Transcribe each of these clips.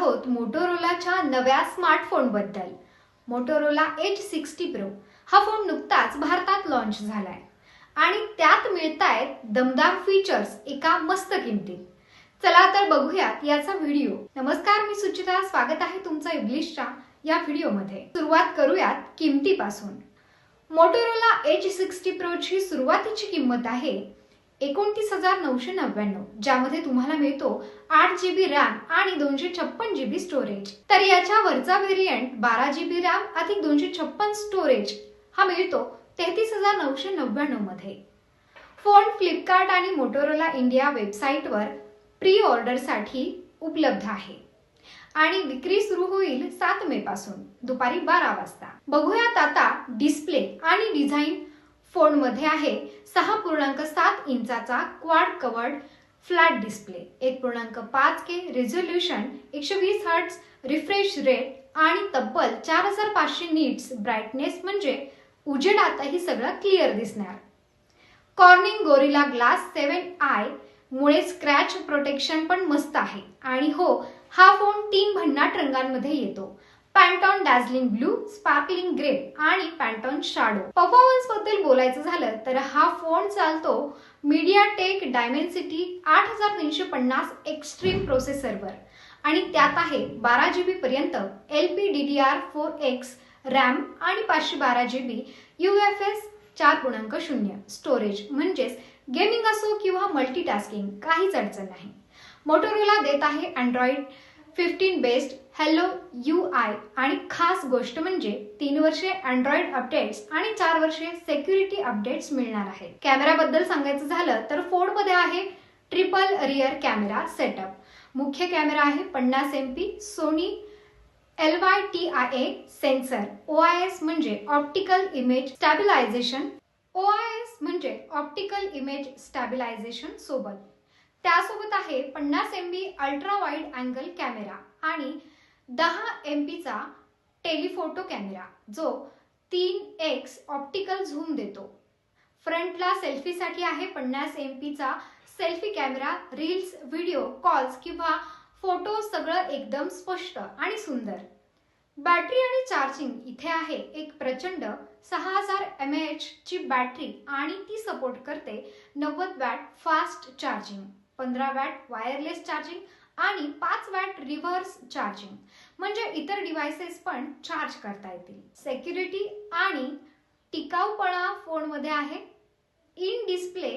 आहोत मोटोरोलाच्या नव्या स्मार्टफोनबद्दल मोटोरोला एच सिक्स्टी प्रो. हा फोन नुकताच भारतात लॉन्च झालाय. आणि त्यात मिळतायत दमदार फीचर्स एका मस्त किमतीत. चला तर बघूयात याचा व्हिडिओ नमस्कार मी सुचिता. स्वागत आहे तुमचं इंग्लिशच्या या व्हिडिओमध्ये सुरुवात करूयात किमतीपासून. मोटोरोला एच सिक्स्टी प्रोची सुरुवातीची किंमत आहे एकोणतीस हजार नऊशे नव्याण्णव ज्यामध्ये तुम्हाला मिळतो आठ जीबी रॅम आणि दोनशे छप्पन जीबी स्टोरेज तर याच्या वरचा व्हेरियंट बारा जीबी रॅम अधिक दोनशे छप्पन स्टोरेज हा मिळतो तेहतीस हजार नऊशे नव्याण्णवमध्ये. फोन फ्लिपकार्ट आणि मोटोरोला इंडिया वेबसाईटवर प्री ऑर्डरसाठी उपलब्ध आहे. आणि विक्री सुरू होईल सात मे पासून दुपारी बारा वाजता. बघूयात आता डिस्प्ले आणि डिझाईन फोनमध्ये आहे. सहा पूर्णांक सात इंचाचा क्वाड कवर्ड फ्लॅट डिस्प्ले एक पूर्णांक पाच के रेझोल्युशन एकशे वीस हर्ट्स रिफ्रेश रेट आणि तब्बल चार हजार पाचशे नीट्स ब्राईटनेस म्हणजे उजेडातही सगळं क्लिअर दिसणार. Corning Gorilla glass seven i मुळे स्क्रॅच प्रोटेक्शन पण मस्त आहे. आणि हो हा फोन तीन भन्नाट रंगांमध्ये येतो. Pantone dazzling blue sparkling grey आणि पॅन्टॉन शाडो परफॉर्मन्सबद्दल बोलायचं झालं तर हा फोन चालतो मीडिया टेक डायमेन्सिटी आठ हजार तीनशे पन्नास एक्स्ट्रीम प्रोसेसरवर आणि त्यात आहे बारा जीबी पर्यंत L P D D R four X RAM आणि पाचशे बारा G B U F S चार पूर्णांक शून्य. स्टोरेज म्हणजेच गेमिंग असो किंवा मल्टीटास्किंग काहीच अडचण नाही. मोटोरोला देत आहे Android fifteen based Hello U I आणि खास गोष्ट म्हणजे तीन वर्षे अँड्रॉइड अपडेट्स आणि चार वर्षे सेक्युरिटी अपडेट्स मिळणार आहे. कॅमेराबद्दल सांगायचं झालं तर फोनमध्ये आहे ट्रिपल रिअर कॅमेरा सेटअप मुख्य कॅमेरा आहे पन्नास M P Sony L Y T I A sensor O I S म्हणजे optical image stabilisation O I S म्हणजे ऑप्टिकल इमेज स्टॅबिलायझेशन सोबत. त्यासोबत आहे पन्नास M B ultra wide angle camera आणि दहा एम बीचा टेलिफोटो कॅमेरा जो तीन एक्स ऑप्टिकल झूम देतो. फ्रंटला सेल्फीसाठी आहे पन्नास एम पीचा selfie camera reels video calls किंवा फोटो सगळं एकदम स्पष्ट आणि सुंदर. बॅटरी आणि चार्जिंग इथे आहे. एक प्रचंड सहा हजार एम एच ची बॅटरी आणि ती सपोर्ट करते नव्वद वॅट फास्ट चार्जिंग पंधरा वॅट वायरलेस चार्जिंग आणि पाच वॅट रिव्हर्स चार्जिंग म्हणजे इतर डिव्हायसेस पण चार्ज करता येतील. सेक्युरिटी आणि टिकाऊपणा फोनमध्ये आहे. इन डिस्प्ले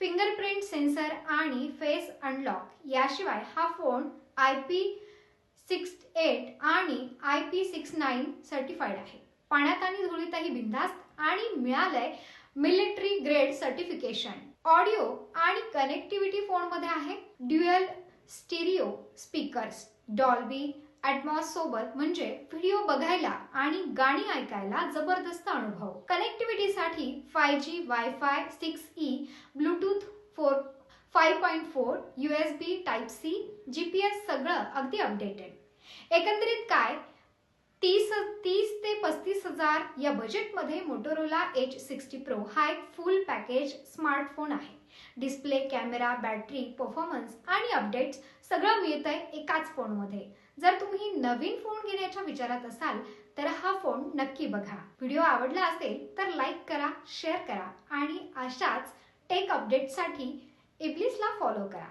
फिंगरप्रिंट सेन्सर आणि फेस अनलॉक याशिवाय हा phone I P six eight आणि I P six nine certified आहे. पाण्यात आणि धुळीतही बिंदास्त आणि मिळालंय मिलिटरी ग्रेड सर्टिफिकेशन ऑडिओ आणि कनेक्टिव्हिटी फोनमध्ये आहे. Dual stereo speakers Dolby Atmos सोबत म्हणजे व्हिडिओ बघायला आणि गाणी ऐकायला जबरदस्त अनुभव. कनेक्टिव्हिटीसाठी five G wifi six E Bluetooth four five point four U S B type C G P S सगळं अगदी अपडेटेड. एकंदरीत काय? तीस तीस तीस हजार या बजेटमध्ये मोटोरोला एच सिक्स्टी प्रो हा एक फुल पॅकेज स्मार्टफोन आहे. डिस्प्ले कॅमेरा बॅटरी परफॉर्मन्स आणि अपडेट्स सगळं मिळतंय एकाच फोनमध्ये जर तुम्ही नवीन फोन घेण्याच्या विचारात असाल तर हा फोन नक्की बघा. व्हिडिओ आवडला असेल तर लाईक करा शेअर करा आणि अशाच टेक अपडेटसाठी इब्लिसला फॉलो करा.